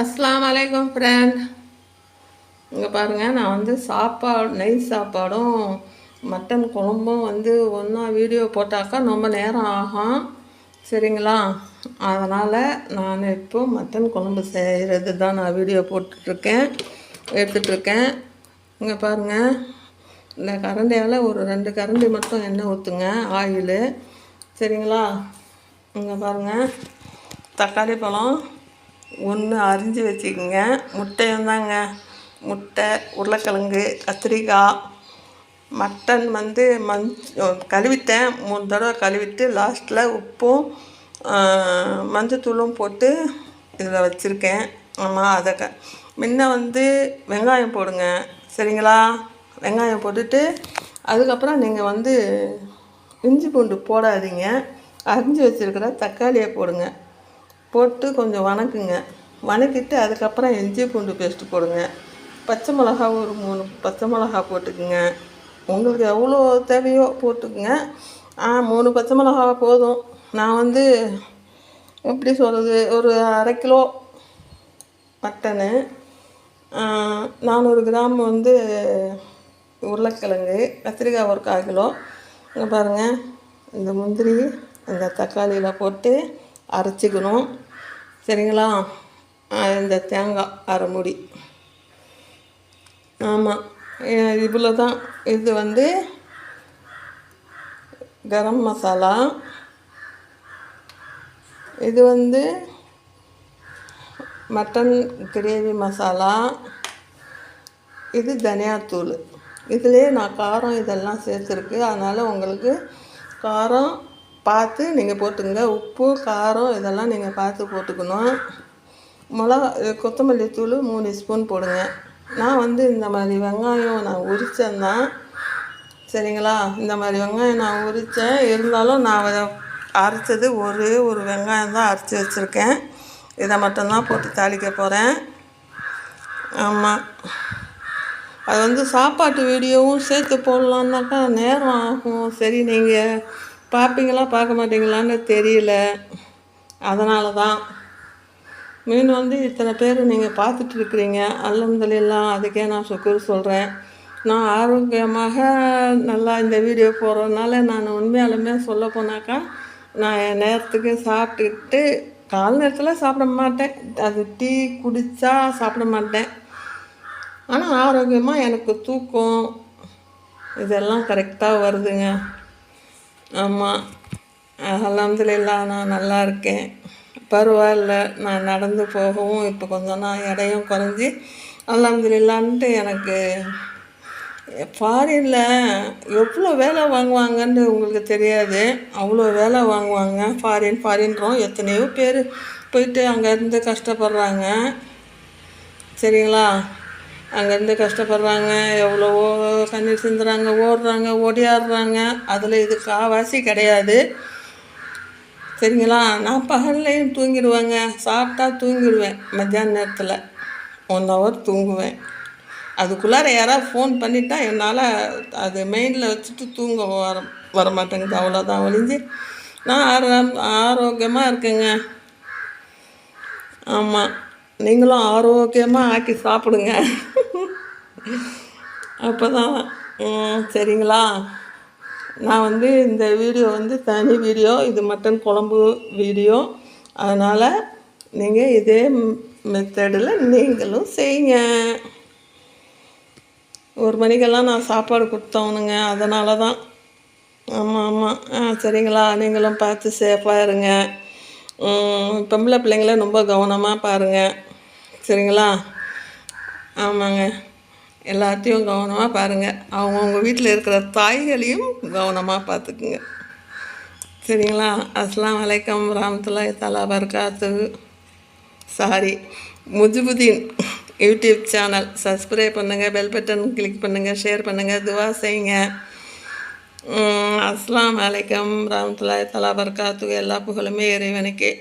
அஸ்லாம் வலைக்கம் ஃப்ரெண்ட் இங்கே பாருங்கள் நான் வந்து சாப்பாடு நெய் சாப்பாடும் மட்டன் குழம்பும் வந்து ஒன்றா வீடியோ போட்டாக்கா ரொம்ப நேரம் ஆகும். சரிங்களா? அதனால் நான் இப்போ மட்டன் குழம்பு செய்கிறது தான் நான் வீடியோ போட்டுட்ருக்கேன் எடுத்துகிட்ருக்கேன் இங்கே பாருங்கள் இந்த கரண்டியால் ஒரு ரெண்டு கரண்டி மட்டும் எண்ணெய் ஊற்றுங்க ஆயிலு. சரிங்களா? இங்கே பாருங்கள் தக்காளி பழம். ஒன்று அரிஞ்சு வச்சுக்கோங்க. முட்டையும் தாங்க முட்டை உருளைக்கிழங்கு கத்திரிக்காய் மட்டன் வந்து மஞ் கழுவிட்டேன். மூணு தடவை கழுவிட்டு லாஸ்ட்டில் உப்பும் மஞ்சத்தூளும் போட்டு இதில் வச்சுருக்கேன். ஆமாம் அதை க முன்ன வந்து வெங்காயம் போடுங்க. சரிங்களா? வெங்காயம் போட்டுட்டு அதுக்கப்புறம் நீங்கள் வந்து இஞ்சி பூண்டு போடாதீங்க. அரிஞ்சு வச்சுருக்கிற தக்காளியை போடுங்க. போட்டு கொஞ்சம் வணக்குங்க. வணக்கிட்டு அதுக்கப்புறம் இஞ்சி பூண்டு பேஸ்ட்டு போடுங்க. பச்சை மிளகா ஒரு மூணு பச்சை மிளகா போட்டுக்குங்க. உங்களுக்கு எவ்வளோ தேவையோ போட்டுக்குங்க. மூணு பச்சை மிளகா போதும். நான் வந்து எப்படி சொல்கிறது ஒரு அரை கிலோ மட்டனு நானூறு கிராம் வந்து உருளைக்கிழங்கு கத்திரிக்காய் ஒரு கால் கிலோ. இங்கே பாருங்கள் இந்த முந்திரி இந்த தக்காளியில் போட்டு அரைச்சிக்கணும். சரிங்களா? இந்த தேங்காய் அரை முடி ஆமாம் இவ்வளோ தான் இது வந்து கரம் மசாலா. இது வந்து மட்டன் கிரேவி மசாலா. இது தனியாத்தூள். இதுலேயே நான் காரம் இதெல்லாம் சேர்த்துருக்கு. அதனால் உங்களுக்கு காரம் பார்த்து நீங்கள் போட்டுங்க. உப்பு காரம் இதெல்லாம் நீங்கள் பார்த்து போட்டுக்கணும். மிளகா கொத்தமல்லி தூள் மூணு ஸ்பூன் போடுங்க. நான் வந்து இந்த மாதிரி வெங்காயம் நான் உரித்தேன்தான் சரிங்களா? இந்த மாதிரி வெங்காயம் நான் உரித்தேன் இருந்தாலும் நான் அரைச்சது ஒரே ஒரு வெங்காயம் தான் அரைச்சி வச்சுருக்கேன். இதை மட்டும்தான் போட்டு தாளிக்க போகிறேன் ஆமாம் அது வந்து சாப்பாட்டு வீடியோவும் சேர்த்து போடலான்னாக்கா நேரம் ஆகும். சரி நீங்கள் பார்ப்பீங்களா பார்க்க மாட்டீங்களான்னு தெரியல. அதனால தான் மீன் வந்து இத்தனை பேர் நீங்கள் பார்த்துட்டு இருக்கிறீங்க அல்லந்தலாம் அதுக்கே நான் சுக்குர் சொல்கிறேன் நான் ஆரோக்கியமாக நல்லா இந்த வீடியோ போடுறதுனால நான் உண்மையாலுமே சொல்ல போனாக்கா நான் என் நேரத்துக்கு சாப்பிட்டுக்கிட்டு கால் நேரத்தில் சாப்பிட மாட்டேன். அது டீ குடித்தா சாப்பிட மாட்டேன். ஆனால் ஆரோக்கியமாக எனக்கு தூக்கம் இதெல்லாம் கரெக்டாக வருதுங்க. ஆமாம் அலமதுல்லா நான் நல்லா இருக்கேன் பரவாயில்ல நான் நடந்து போகவும் இப்போ கொஞ்சம் நான் எடையும் குறைஞ்சி அலமதுல்லான்ட்டு எனக்கு ஃபாரினில் எவ்வளோ வேலை வாங்குவாங்கன்னு உங்களுக்கு தெரியாது. அவ்வளோ வேலை வாங்குவாங்க ஃபாரின் ஃபாரின்றோம் எத்தனையோ பேர் போயிட்டு அங்கேருந்து கஷ்டப்படுறாங்க. சரிங்களா? அங்கேருந்து கஷ்டப்படுறாங்க எவ்வளவோ கண்ணீர் சிந்துறாங்க ஓடுறாங்க ஓடியாடுறாங்க. அதில் இது காவாசி கிடையாது. சரிங்களா? நான் பகல்லையும் தூங்கிடுவேங்க. சாப்பிட்டா தூங்கிடுவேன். மத்தியான நேரத்தில் ஒன் ஹவர் தூங்குவேன். அதுக்குள்ளார யாராவது ஃபோன் பண்ணிட்டா என்னால் அது மெயினில் வச்சுட்டு தூங்க வர வர மாட்டேங்குது. அவ்வளோதான் ஒழிஞ்சு நான் ஆரோம் ஆரோக்கியமாக இருக்கேங்க. ஆமாம் நீங்களும் ஆரோக்கியமாக ஆக்கி சாப்பிடுங்க. அப்போ தான் சரிங்களா? நான் வந்து இந்த வீடியோ வந்து தனி வீடியோ இது மட்டன் குழம்பு வீடியோ. அதனால் நீங்கள் இதே மெத்தடில் நீங்களும் செய்யுங்க. ஒரு மணிக்கெல்லாம் நான் சாப்பாடு கொடுத்தவனுங்க அதனால தான் ஆமாம் ஆமாம் ஆ சரிங்களா? நீங்களும் பார்த்து சேஃபாக இருங்க பொம்பளை பிள்ளைங்கள ரொம்ப கவனமாக பாருங்கள் சரிங்களா? ஆமாங்க. எல்லாத்தையும் கவனமாக பாருங்கள் அவங்கவுங்க வீட்டில் இருக்கிற தாய்களையும் கவனமாக பார்த்துக்குங்க சரிங்களா? அஸ்லாம் வலைக்கம் ராமத்துல்லா தலா பர்காத்து சாரி முஜிபுதீன் யூடியூப் சேனல். சப்ஸ்கிரைப் பண்ணுங்கள் பெல் பட்டன் கிளிக் பண்ணுங்கள் ஷேர் பண்ணுங்கள் துவா செய்யுங்க. அஸ்லாம் வலைக்கம் ராமத்துல்லா தலா பர்காத்து எல்லா புகழுமே இறைவனுக்கே.